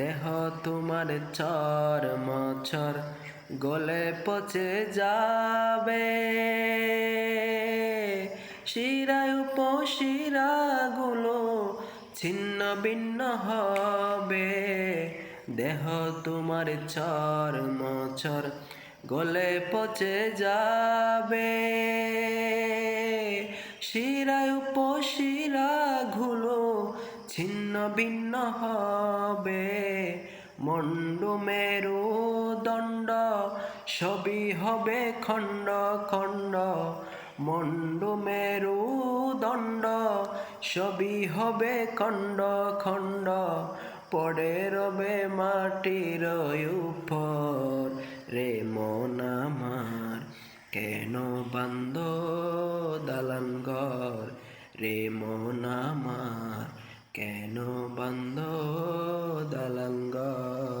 দেহ তোমার চর মছর, গলে পচে যাবে। শিরায় উপশিরাগুলো ছিন্ন ভিন্ন হবে। দেহ তোমার চর মছর, গলে পচে যাবে। শিরায় উপশিরা উপশিরাগুলো ছিন্ন ভিন্ন হবে। মন্ড মেরু দণ্ড, সবই হবে খণ্ড খণ্ড। মন্ড মেরু দণ্ড, সবই হবে খণ্ড খণ্ড। পড়ে রবে মাটির উপর, রে মন আমার, কেন বান্ধ দালান ঘর? রে মন আমার, কেন বান্দ uh,